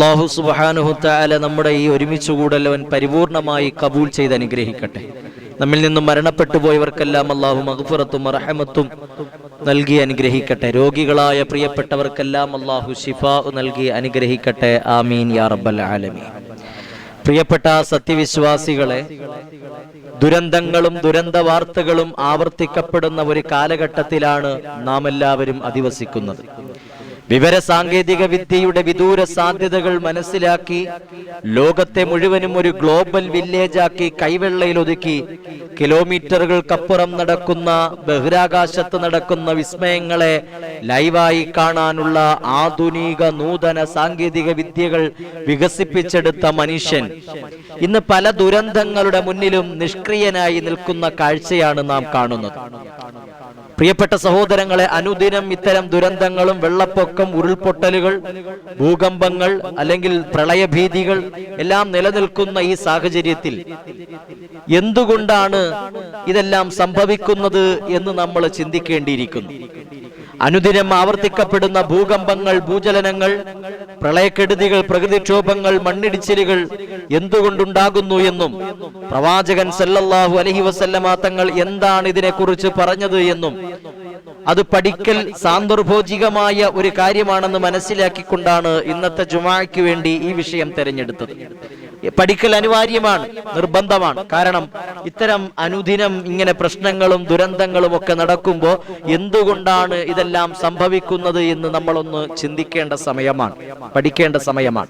അള്ളാഹു സുബാനുഹുത്താല നമ്മുടെ ഈ ഒരുമിച്ച് കൂടലവൻ പരിപൂർണമായി കബൂൽ ചെയ്ത് അനുഗ്രഹിക്കട്ടെ. നമ്മിൽ നിന്നും മരണപ്പെട്ടു പോയവർക്കെല്ലാം അള്ളാഹു മഹഫുറത്തും അറഹമത്തും നൽകി അനുഗ്രഹിക്കട്ടെ. രോഗികളായ പ്രിയപ്പെട്ടവർക്കെല്ലാം അള്ളാഹു ഷിഫ നൽകി അനുഗ്രഹിക്കട്ടെ. ആമീൻ യാ റബ്ബൽ ആലമീൻ. പ്രിയപ്പെട്ട സത്യവിശ്വാസികളെ ദുരന്തങ്ങളും ദുരന്ത വാർത്തകളും ആവർത്തിക്കപ്പെടുന്ന ഒരു കാലഘട്ടത്തിലാണ് നാം എല്ലാവരും അധിവസിക്കുന്നത്. വിവര സാങ്കേതിക വിദ്യയുടെ വിദൂര സാധ്യതകൾ മനസ്സിലാക്കി ലോകത്തെ മുഴുവനും ഒരു ഗ്ലോബൽ വില്ലേജാക്കി കൈവെള്ളയിൽ ഒതുക്കി കിലോമീറ്ററുകൾക്കപ്പുറം നടക്കുന്ന ബഹിരാകാശത്ത് നടക്കുന്ന വിസ്മയങ്ങളെ ലൈവായി കാണാനുള്ള ആധുനിക നൂതന സാങ്കേതിക വിദ്യകൾ വികസിപ്പിച്ചെടുത്ത മനുഷ്യൻ. ഇന്ന് പല ദുരന്തങ്ങളുടെ മുന്നിലും നിഷ്ക്രിയനായി നിൽക്കുന്ന കാഴ്ചയാണ് നാം കാണുന്നത്. പ്രിയപ്പെട്ട സഹോദരങ്ങളെ അനുദിനം ഇത്തരം ദുരന്തങ്ങളും വെള്ളപ്പൊക്കം ഉരുൾപൊട്ടലുകൾ ഭൂകമ്പങ്ങൾ അല്ലെങ്കിൽ പ്രളയഭീതികൾ എല്ലാം നിലനിൽക്കുന്ന ഈ സാഹചര്യത്തിൽ എന്തുകൊണ്ടാണ് ഇതെല്ലാം സംഭവിക്കുന്നത് എന്ന് നമ്മൾ ചിന്തിക്കേണ്ടിയിരിക്കുന്നു? അനുദിനം ആവർത്തിക്കപ്പെടുന്ന ഭൂകമ്പങ്ങൾ ഭൂചലനങ്ങൾ പ്രളയക്കെടുതികൾ പ്രകൃതിക്ഷോഭങ്ങൾ മണ്ണിടിച്ചിലുകൾ എന്തുകൊണ്ടുണ്ടാകുന്നു എന്നും പ്രവാചകൻ സല്ലല്ലാഹു അലഹി വസല്ലമ തങ്ങൾ എന്താണ് ഇതിനെക്കുറിച്ച് പറഞ്ഞത് എന്നും അത് പഠിക്കൽ സാന്ദർഭോചികമായ ഒരു കാര്യമാണെന്ന് മനസ്സിലാക്കിക്കൊണ്ടാണ് ഇന്നത്തെ ജുമായ്ക്ക് വേണ്ടി ഈ വിഷയം തെരഞ്ഞെടുത്തത്. പഠിക്കൽ അനിവാര്യമാണ് നിർബന്ധമാണ്. കാരണം ഇത്തരം അനുദിനം ഇങ്ങനെ പ്രശ്നങ്ങളും ദുരന്തങ്ങളും ഒക്കെ നടക്കുമ്പോൾ എന്തുകൊണ്ടാണ് ഇതെല്ലാം സംഭവിക്കുന്നത് എന്ന് നമ്മളൊന്ന് ചിന്തിക്കേണ്ട സമയമാണ് പഠിക്കേണ്ട സമയമാണ്.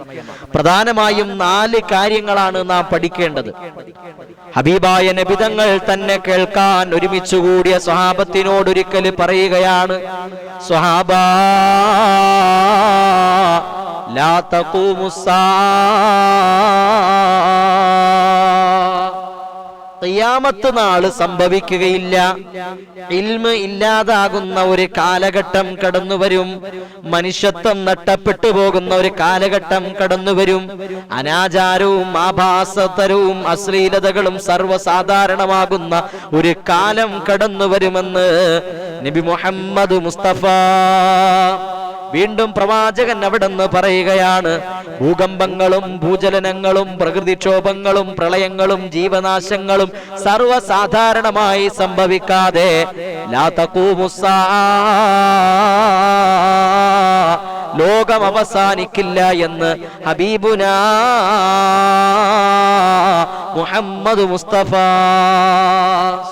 പ്രധാനമായും നാല് കാര്യങ്ങളാണ് നാം പഠിക്കേണ്ടത്. ഹബീബായ നബിതങ്ങൾ തന്നെ കേൾക്കാൻ ഒരുമിച്ച് കൂടിയ സ്വഹാബത്തിനോട് ഒരിക്കൽ പറയുകയാണ് സ്വഹാബ ഖിയാമത്ത് നാൾ സംഭവിക്കുകയില്ല. ഇൽമ ഇല്ലാതാകുന്ന ഒരു കാലഘട്ടം കടന്നു വരും മനുഷ്യത്വം നട്ടപ്പെട്ടു പോകുന്ന ഒരു കാലഘട്ടം കടന്നു വരും അനാചാരവും ആഭാസതരവും അശ്ലീലതകളും സർവസാധാരണമാകുന്ന ഒരു കാലം കടന്നു വരുമെന്ന് നബി മുഹമ്മദ് മുസ്തഫ വീണ്ടും പ്രവാചകൻ അവിടെ നിന്ന് പറയുകയാണ്. ഭൂകമ്പങ്ങളും ഭൂചലനങ്ങളും പ്രകൃതിക്ഷോഭങ്ങളും പ്രളയങ്ങളും ജീവനാശങ്ങളും സർവസാധാരണമായി സംഭവിക്കാതെ ലോകം അവസാനിക്കില്ല എന്ന് ഹബീബുന മുഹമ്മദ് മുസ്തഫ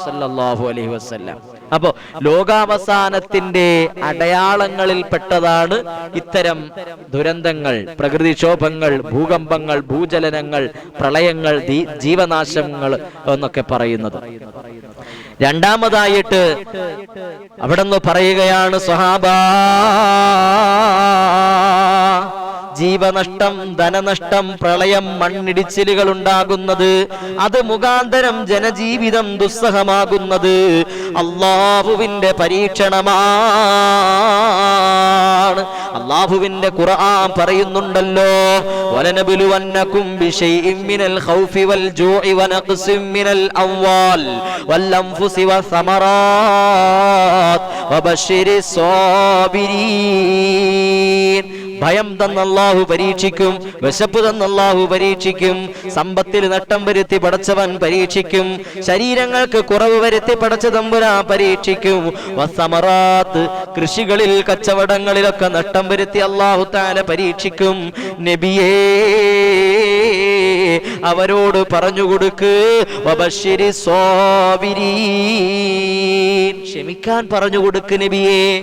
സല്ലല്ലാഹു അലൈഹി വസല്ലം. അപ്പോ ലോകാവസാനത്തിന്റെ അടയാളങ്ങളിൽ പെട്ടതാണ് ഇത്തരം ദുരന്തങ്ങൾ. പ്രകൃതിക്ഷോഭങ്ങൾ ഭൂകമ്പങ്ങൾ ഭൂചലനങ്ങൾ പ്രളയങ്ങൾ ജീവനാശങ്ങൾ എന്നൊക്കെ പറയുന്നത്. രണ്ടാമതായിട്ട് അവിടെ നിന്ന് പറയുകയാണ് സ്വഹാബാ ജീവനഷ്ടം ധനനഷ്ടം പ്രളയം മണ്ണിടിച്ചിലുകൾ ഉണ്ടാകുന്നത് അത് മുഖാന്തരം ജനജീവിതം ദുസ്സഹമാകുന്നത്. അള്ളാഹുവിന്റെ പരീക്ഷണമാണ്. അള്ളാഹുവിന്റെ ഖുർആൻ പറയുന്നുണ്ടല്ലോ വലനബുലുവന്നകും ബിശൈഇൻ മിനൽ ഖൗഫി വൽ ജൂഇ വനഖ്സിൻ മിനൽ അംവാൽ വൽ അൻഫുസി വസമറാത്ത് വബശ്ശിരി സാബിരീൻ. ഭയം തന്ന അള്ളാഹു പരീക്ഷിക്കും വിശപ്പ് തന്ന അള്ളാഹു പരീക്ഷിക്കും സമ്പത്തിൽ നട്ടം വരുത്തി പടച്ചവൻ പരീക്ഷിക്കും ശരീരങ്ങൾക്ക് കുറവ് വരുത്തി പടച്ച തമ്പുരാ പരീക്ഷിക്കും. വസമറാത്ത് കൃഷികളിൽ കച്ചവടങ്ങളിലൊക്കെ നട്ടം വരുത്തി അള്ളാഹു താല പരീക്ഷിക്കും. നബിയേ അവരോട് പറഞ്ഞു കൊടുക്ക്. ക്ഷമിക്കാൻ പറഞ്ഞു കൊടുക്ക് നബിയേ.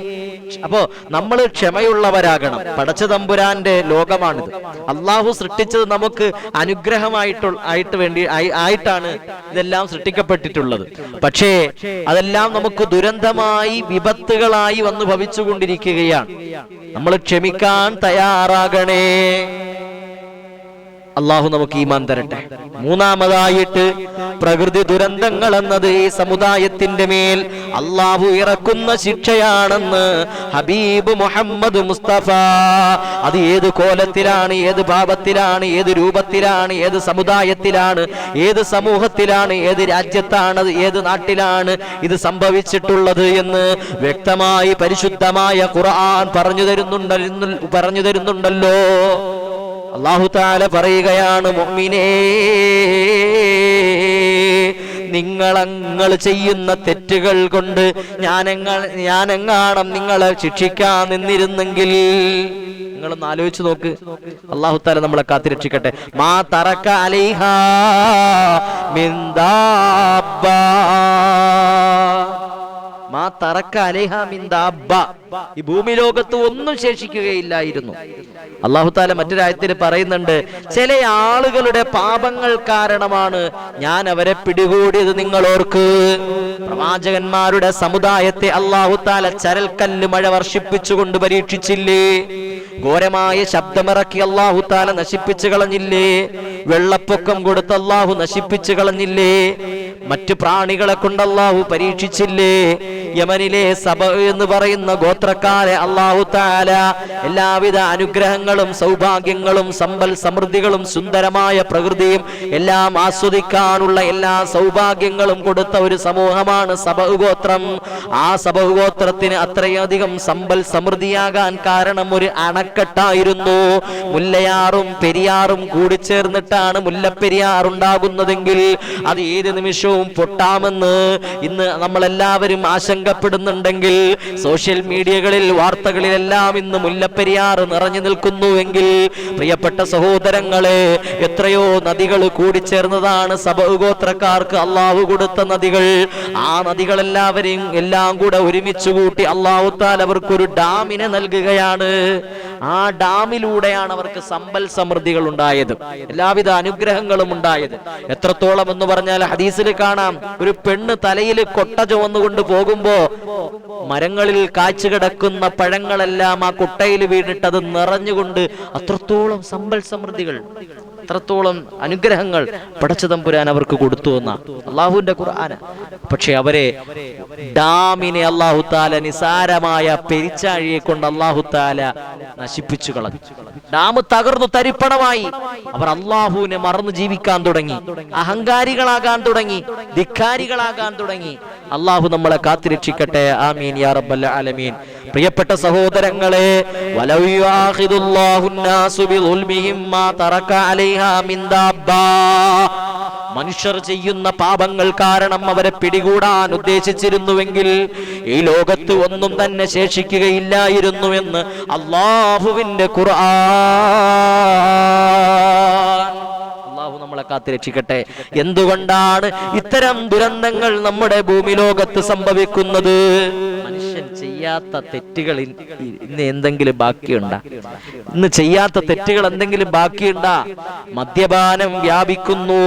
അപ്പോ നമ്മൾ ക്ഷമയുള്ളവരാകണം. പടച്ച തമ്പുരാന്റെ ലോകമാണിത്. അള്ളാഹു സൃഷ്ടിച്ചത് നമുക്ക് അനുഗ്രഹമായിട്ടുള്ള ആയിട്ട് വേണ്ടി ആയിട്ടാണ് ഇതെല്ലാം സൃഷ്ടിക്കപ്പെട്ടിട്ടുള്ളത്. പക്ഷേ അതെല്ലാം നമുക്ക് ദുരന്തമായി വിപത്തുകളായി വന്ന് ഭവിച്ചുകൊണ്ടിരിക്കുകയാണ്. നമ്മൾ ക്ഷമിക്കാൻ തയ്യാറാകണേ. അള്ളാഹു നമുക്ക് ഈമാൻ തരട്ടെ. മൂന്നാമതായിട്ട് പ്രകൃതി ദുരന്തങ്ങൾ എന്നത് ഈ സമുദായത്തിന്റെ മേൽ അള്ളാഹു ഇറക്കുന്ന ശിക്ഷയാണെന്ന് ഹബീബ് മുഹമ്മദ് മുസ്തഫ. അത് ഏത് കോലത്തിലാണ് ഏത് ഭാവത്തിലാണ് ഏത് രൂപത്തിലാണ് ഏത് സമുദായത്തിലാണ് ഏത് സമൂഹത്തിലാണ് ഏത് രാജ്യത്താണ് ഏത് നാട്ടിലാണ് ഇത് സംഭവിച്ചിട്ടുള്ളത് എന്ന് വ്യക്തമായി പരിശുദ്ധമായ ഖുർആൻ പറഞ്ഞു തരുന്നുണ്ടല്ലോ പറഞ്ഞു തരുന്നുണ്ടല്ലോ. അള്ളാഹു താല പറയുകയാണ് മൊമ്മിനേ നിങ്ങളങ്ങൾ ചെയ്യുന്ന തെറ്റുകൾ കൊണ്ട് ഞാനെങ്ങൾ ഞാനെങ്ങാണം നിങ്ങളെ ശിക്ഷിക്കാൻ നിന്നിരുന്നെങ്കിൽ നിങ്ങളൊന്ന് ആലോചിച്ച് നോക്ക് അള്ളാഹു താല നമ്മളെ കാത്തിരക്ഷിക്കട്ടെ മാ തറക്ക. മാ തറക്ക അലൈഹ മിൻ ദാബ്ബ. ഈ ഭൂമി ലോകത്ത് ഒന്നും ശേഷിക്കുകയില്ലായിരുന്നു അള്ളാഹു താല മറ്റൊരായത്തിൽ പറയുന്നുണ്ട് ചില ആളുകളുടെ പാപങ്ങൾ കാരണമാണ് ഞാൻ അവരെ പിടികൂടിയത് നിങ്ങൾ ഓർക്ക് പ്രവാചകന്മാരുടെ സമുദായത്തെ അള്ളാഹു താല ചരൽക്കല്ല് മഴ വർഷിപ്പിച്ചുകൊണ്ട് പരീക്ഷിച്ചില്ലേ? ഘോരമായ ശബ്ദമിറക്കി അള്ളാഹു താല നശിപ്പിച്ചു കളഞ്ഞില്ലേ? വെള്ളപ്പൊക്കം കൊടുത്ത് അള്ളാഹു നശിപ്പിച്ചു കളഞ്ഞില്ലേ? മറ്റു പ്രാണികളെ കൊണ്ട് അള്ളാഹു പരീക്ഷിച്ചില്ലേ? യമനിലെ സഭ എന്ന് പറയുന്ന ഗോത്രക്കാരെ അള്ളാഹു താല എല്ലാവിധ അനുഗ്രഹങ്ങളും സൗഭാഗ്യങ്ങളും സമ്പൽ സമൃദ്ധികളും സുന്ദരമായ പ്രകൃതിയും എല്ലാം ആസ്വദിക്കാനുള്ള എല്ലാ സൗഭാഗ്യങ്ങളും കൊടുത്ത ഒരു സമൂഹമാണ് സബഹുഗോത്രം ഗോത്രം ആ സബഹുഗോത്രത്തിന് ഗോത്രത്തിന് അത്രയധികം സമ്പൽ സമൃദ്ധിയാകാൻ കാരണം ഒരു അണക്കെട്ടായിരുന്നു. മുല്ലയാറും പെരിയാറും കൂടിച്ചേർന്നിട്ടാണ് മുല്ലപ്പെരിയാർ ഉണ്ടാകുന്നതെങ്കിൽ അത് ഏത് നിമിഷവും പൊട്ടാമെന്ന് ഇന്ന് നമ്മളെല്ലാവരും ആശങ്കപ്പെടുന്നുണ്ടെങ്കിൽ സോഷ്യൽ മീഡിയകളിൽ വാർത്തകളിലെല്ലാം ഇന്ന് മുല്ലപ്പെരിയാർ നിറഞ്ഞു നിൽക്കുന്നുവെങ്കിൽ പ്രിയപ്പെട്ട സഹോദരങ്ങളെ എത്രയോ നദികൾ കൂടിച്ചേർന്നതാണ് സഭഗോത്രക്കാർക്ക് അള്ളാഹു കൊടുത്ത നദികൾ. ആ നദികളെല്ലാവരെയും എല്ലാം കൂടെ ഒരുമിച്ച് കൂട്ടി അള്ളാഹുത്താൽ അവർക്കൊരു ഡാമിനെ നൽകുകയാണ്. ആ ഡാമിലൂടെയാണ് അവർക്ക് സമ്പൽ സമൃദ്ധികൾ ഉണ്ടായത് എല്ലാവിധ അനുഗ്രഹങ്ങളും ഉണ്ടായത്. എത്രത്തോളം എന്ന് പറഞ്ഞാൽ ഹദീസിൽ കാണാം. ഒരു പെണ്ണ് തലയിൽ കൊട്ട ചുവന്നുകൊണ്ട് പോകുമ്പോ മരങ്ങളിൽ കാച്ചു കിടക്കുന്ന പഴങ്ങളെല്ലാം ആ കുട്ടയിൽ വീണിട്ട് അത് നിറഞ്ഞുകൊണ്ട് അത്രത്തോളം സമ്പൽ സമൃദ്ധികൾ. അത്രത്തോളം അനുഗ്രഹങ്ങൾ പടച്ചതമ്പുരാൻ അവർക്ക് കൊടുത്തു എന്ന. അള്ളാഹുവിന്റെ ഖുർആന് പക്ഷെ അവരെ ഡാമിനെ അള്ളാഹു താല നിസാരമായ പെരിച്ചാഴിയെ കൊണ്ട് അള്ളാഹു താല നശിപ്പിച്ചു കളഞ്ഞു. ഡാം തകർന്നു തരിപ്പണമായി. അവർ അള്ളാഹുവിനെ മറന്നു ജീവിക്കാൻ തുടങ്ങി. അഹങ്കാരികളാകാൻ തുടങ്ങി. ധിക്കാരികളാകാൻ തുടങ്ങി. അള്ളാഹു നമ്മളെ കാത്തിരക്ഷിക്കട്ടെ. ആമീൻ യാ റബ്ബൽ ആലമീൻ. പ്രിയപ്പെട്ട സഹോദരങ്ങളെ മനുഷ്യർ ചെയ്യുന്ന പാപങ്ങൾ കാരണം അവരെ പിടികൂടാൻ ഉദ്ദേശിച്ചിരുന്നുവെങ്കിൽ ഈ ലോകത്ത് ഒന്നും തന്നെ ശേഷിക്കുകയില്ലായിരുന്നുവെന്ന് അള്ളാഹുവിന്റെ ഖുർആൻ. നമ്മളെ കാത്തിരക്ഷിക്കട്ടെ. എന്തുകൊണ്ടാണ് ഇത്തരം ദുരന്തങ്ങൾ നമ്മുടെ ഭൂമി ലോകത്ത് സംഭവിക്കുന്നത്? മനുഷ്യൻ ചെയ്യാത്ത തെറ്റുകൾ ഇന്ന് എന്തെങ്കിലും ബാക്കിയുണ്ടാ? ഇന്ന് ചെയ്യാത്ത തെറ്റുകൾ എന്തെങ്കിലും ബാക്കിയുണ്ടാ? മദ്യപാനം വ്യാപിക്കുന്നു.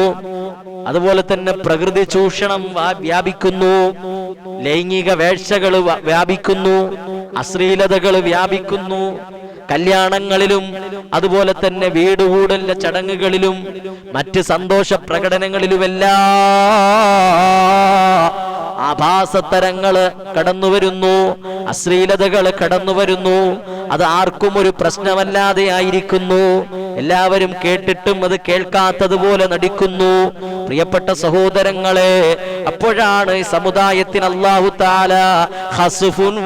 അതുപോലെ തന്നെ പ്രകൃതി ചൂഷണം വ്യാപിക്കുന്നു. ലൈംഗിക വേഴ്ചകൾ വ്യാപിക്കുന്നു. അശ്ലീലതകൾ വ്യാപിക്കുന്നു. കല്യാണങ്ങളിലും അതുപോലെ തന്നെ വീട് കൂടലിന്റെ ചടങ്ങുകളിലും മറ്റ് സന്തോഷ പ്രകടനങ്ങളിലുമെല്ലാം ആഭാസത്തരങ്ങൾ കടന്നു വരുന്നു അശ്ലീലതകൾ കടന്നു വരുന്നു. അത് ആർക്കും ഒരു പ്രശ്നമല്ലാതെ ആയിരിക്കുന്നു. എല്ലാവരും കേട്ടിട്ടും അത് കേൾക്കാത്തതുപോലെ നടിക്കുന്നു. പ്രിയപ്പെട്ട സഹോദരങ്ങളെ അപ്പോഴാണ് ഈ സമുദായത്തിന് അള്ളാഹു താല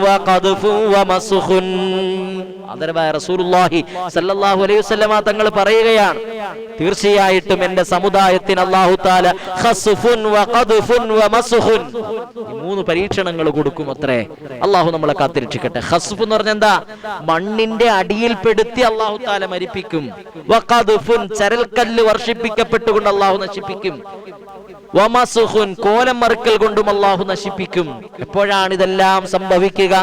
വ വ ആദരവായ റസൂലുള്ളാഹി സല്ലല്ലാഹു അലൈഹി വസല്ലമ തങ്ങൾ പറയുകയാണ് തീർച്ചയായിട്ടും എന്റെ സമുദായത്തിന് അല്ലാഹു തആല ഖസ്ഫുൻ വഖദ്ഫുൻ ഖദ്ഫുൻ വ മസ്ഖുൻ. ഈ മൂന്ന് പരീക്ഷണങ്ങൾ കൊടുക്കും അത്രേ. അല്ലാഹു നമ്മളെ കാത്തിരക്ഷിക്കട്ടെ. ഖസ്ഫ് എന്ന് പറഞ്ഞാൽ എന്താ? മണ്ണിന്റെ അടിയിൽ പെടുത്തി അല്ലാഹു തആല മരിപ്പിക്കും. വഖദ്ഫുൻ ഖദ്ഫുൻ ചരൽക്കല്ല് വർഷിപ്പിക്കപ്പെട്ടുകൊണ്ട് അല്ലാഹു നശിപ്പിക്കും. വമസുഹുൻ കോലം മറുക്കൽ കൊണ്ടും അള്ളാഹു നശിപ്പിക്കും. എപ്പോഴാണ് ഇതെല്ലാം സംഭവിക്കുക?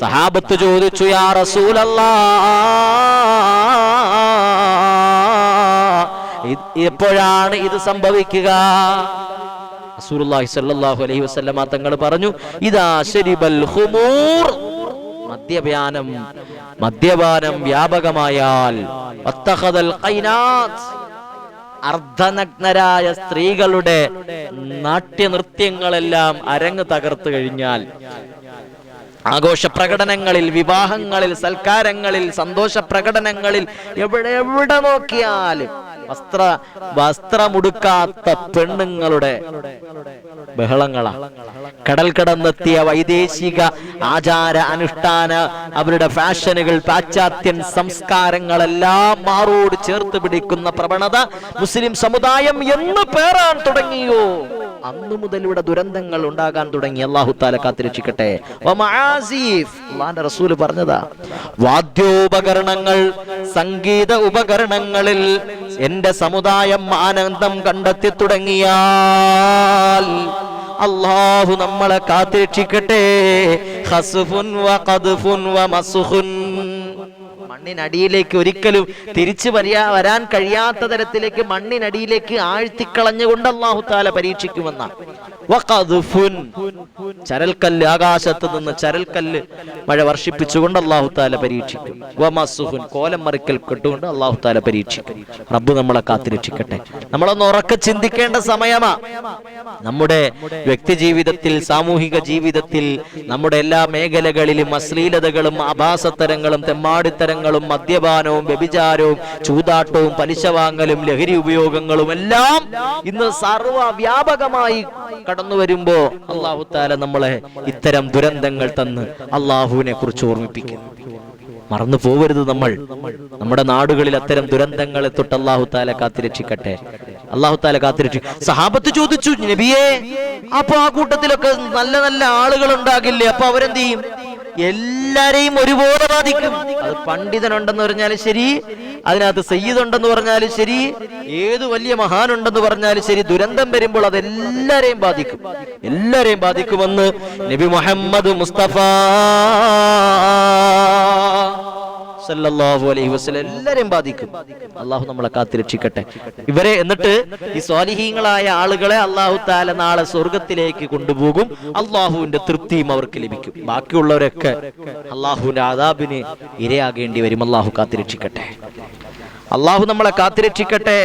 സഹാബത്ത് ചോദിച്ചു യാ റസൂലല്ലാ എപ്പോഴാണ് ഇത് സംഭവിക്കുക? റസൂലുള്ളാഹി സ്വല്ലല്ലാഹു അലൈഹി വസല്ലമ തങ്ങൾ പറഞ്ഞു ഇദാ ശരിബൽ ഖുമൂർ. മദ്യപാനം മദ്യപാനം വ്യാപകമായാൽ വത്തഖദൽ ഖൈനാത്ത്. അർദ്ധനഗ്നരായ സ്ത്രീകളുടെ നാട്യനൃത്യങ്ങളെല്ലാം അരങ്ങ് തകർത്തു കഴിഞ്ഞാൽ ആഘോഷ പ്രകടനങ്ങളിൽ വിവാഹങ്ങളിൽ സൽക്കാരങ്ങളിൽ സന്തോഷ പ്രകടനങ്ങളിൽ എവിടെ എവിടെ നോക്കിയാലും വസ്ത്ര വസ്ത്രമുടുക്കാത്ത പെണ്ണുങ്ങളുടെ ബഹളങ്ങളാ. കടൽ കടന്നെത്തിയ വൈദേശിക ആചാര അനുഷ്ഠാന അവരുടെ ഫാഷനുകൾ പാശ്ചാത്യൻ സംസ്കാരങ്ങളെല്ലാം മാറോട് ചേർത്ത് പിടിക്കുന്ന പ്രവണത മുസ്ലിം സമുദായം എന്ന് പേരാൻ തുടങ്ങിയോ? അന്നു മുതൽ ഇവിടെ ദുരന്തങ്ങൾ ഉണ്ടാകാൻ തുടങ്ങി. അള്ളാഹു താല കാത്തിരക്ഷിക്കട്ടെ. റസൂൽ പറഞ്ഞതാ വാദ്യോപകരണങ്ങൾ സംഗീത ഉപകരണങ്ങളിൽ എന്റെ സമുദായം ആനന്ദം കണ്ടെത്തി തുടങ്ങിയാൽ അള്ളാഹു നമ്മളെ കാത്തിരക്ഷിക്കട്ടെ. മണ്ണിനടിയിലേക്ക് ഒരിക്കലും തിരിച്ചു വരിയാ വരാൻ കഴിയാത്ത തരത്തിലേക്ക് മണ്ണിനടിയിലേക്ക് ആഴ്ത്തിക്കളഞ്ഞുകൊണ്ട് അള്ളാഹു താല പരീക്ഷിക്കുമെന്ന ചരൽക്കല്ല് ആകാശത്ത് നിന്ന് ചരൽക്കല്ല് മഴ വർഷിപ്പിച്ചുകൊണ്ട് അള്ളാഹു താല പരീക്ഷിക്കും. വമസുഹുൻ കോലം മറിക്കൽ കെട്ടുകൊണ്ട് അള്ളാഹു താല പരീക്ഷിക്കും. റബ്ബ് നമ്മളെ കാത്തിരക്ഷിക്കട്ടെ. നമ്മളൊന്ന് ഉറക്കെ ചിന്തിക്കേണ്ട സമയമാ. നമ്മുടെ വ്യക്തി ജീവിതത്തിൽ സാമൂഹിക ജീവിതത്തിൽ നമ്മുടെ എല്ലാ മേഖലകളിലും അശ്ലീലതകളും അഭാസത്തരങ്ങളും തെമ്മാടിത്തരങ്ങളും മദ്യപാനവും വ്യഭിചാരവും ചൂതാട്ടവും പലിശ വാങ്ങലും ലഹരി ഉപയോഗങ്ങളും എല്ലാം ഇന്ന് സർവ വ്യാപകമായി കടന്നു വരുമ്പോ അള്ളാഹു താല നമ്മളെ ഇത്തരം ദുരന്തങ്ങൾ തന്ന് അള്ളാഹുവിനെ കുറിച്ച് ഓർമ്മിപ്പിക്കുന്നു മറന്നു പോവരുത് നമ്മൾ. നമ്മുടെ നാടുകളിൽ അത്തരം ദുരന്തങ്ങളെ തൊട്ട് അള്ളാഹു താല കാത്തിരക്ഷിക്കട്ടെ. അള്ളാഹു താല കാത്തിരക്ഷി സഹാബത്ത് ചോദിച്ചു നബിയെ അപ്പൊ ആ കൂട്ടത്തിലൊക്കെ നല്ല നല്ല ആളുകൾ ഉണ്ടാകില്ലേ അപ്പൊ അവരെന്ത് ചെയ്യും? എല്ലാരെയും ഒരുപോലെ ബാധിക്കും. അത് പണ്ഡിതനുണ്ടെന്ന് പറഞ്ഞാലും ശരി അതിനകത്ത് സയ്യിദ് ഉണ്ടെന്ന് പറഞ്ഞാലും ശരി ഏത് വലിയ മഹാനുണ്ടെന്ന് പറഞ്ഞാലും ശരി ദുരന്തം വരുമ്പോൾ അത് എല്ലാരെയും ബാധിക്കും. എല്ലാരെയും ബാധിക്കുമെന്ന് നബി മുഹമ്മദ് മുസ്തഫ. സല്ലല്ലാഹു അലൈഹി എല്ലാരെയും ബാധിക്കും. അള്ളാഹു നമ്മളെ കാത്തിരക്ഷിക്കട്ടെ ഇവരെ എന്നിട്ട് ഈ സ്വാലിഹീങ്ങളായ ആളുകളെ അള്ളാഹു താല നാളെ സ്വർഗത്തിലേക്ക് കൊണ്ടുപോകും. അള്ളാഹുവിന്റെ തൃപ്തിയും അവർക്ക് ലഭിക്കും. ബാക്കിയുള്ളവരൊക്കെ അള്ളാഹുവിന്റെ ആദാബിന് ഇരയാകേണ്ടി വരും. അള്ളാഹു കാത്തിരക്ഷിക്കട്ടെ അള്ളാഹു നമ്മളെ കാത്തിരക്ഷിക്കട്ടെ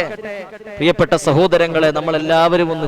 പ്രിയപ്പെട്ട സഹോദരങ്ങളെ നമ്മളെല്ലാവരും ഒന്ന്